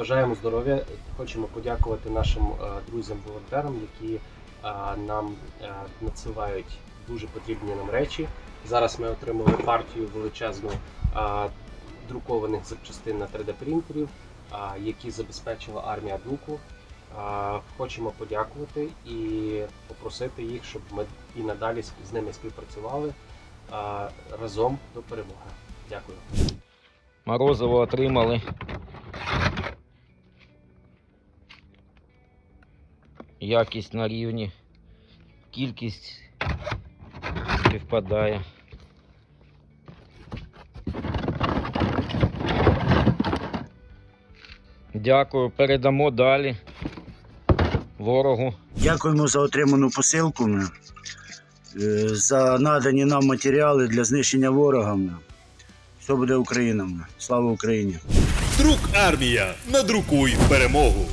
Бажаємо здоров'я. Хочемо подякувати нашим е, друзям-волонтерам, які е, нам е, надсилають дуже потрібні нам речі. Зараз ми отримали партію величезну друкованих запчастин на 3D принтерів, е, які забезпечила армія Дуку. Е, Хочемо подякувати і попросити їх, щоб ми і надалі з- ними співпрацювали разом до перемоги. Дякую. Морозово отримали. Якість на рівні. Кількість співпадає. Дякую, передамо далі ворогу. Дякуємо за отриману посилку. Е, За надані нам матеріали для знищення ворогами. Все буде Україна. Слава Україні! Друк армія. Надрукуй перемогу.